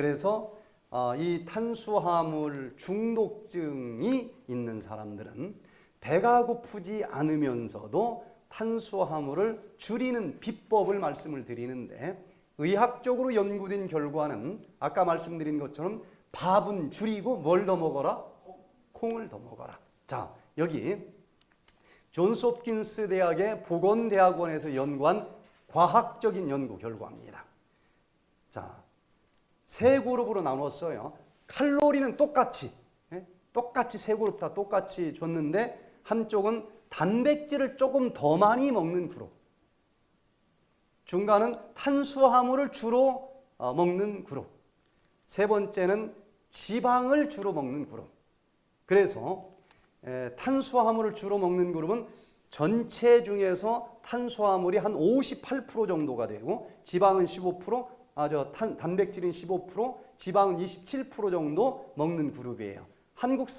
그래서 어, 이 탄수화물 중독증이 있는 사람들은 배가 고프지 않으면서도 탄수화물을 줄이는 비법을 말씀을 드리는데 의학적으로 연구된 결과는 아까 말씀드린 것처럼 밥은 줄이고 뭘 더 먹어라? 콩을 더 먹어라. 자, 여기 존스 홉킨스 대학의 보건대학원에서 연구한 과학적인 연구 결과입니다. 자, 세 그룹으로 나눴어요. 칼로리는 똑같이, 예? 똑같이 세 그룹 다 똑같이 줬는데 한쪽은 단백질을 조금 더 많이 먹는 그룹, 중간은 탄수화물을 주로 어, 먹는 그룹, 세 번째는 지방을 주로 먹는 그룹. 그래서 에, 탄수화물을 주로 먹는 그룹은 전체 중에서 탄수화물이 한 58% 정도가 되고 지방은 15%, 아저 단백질은 15%, 지방은 27% 정도 먹는 그룹이에요. 한국 사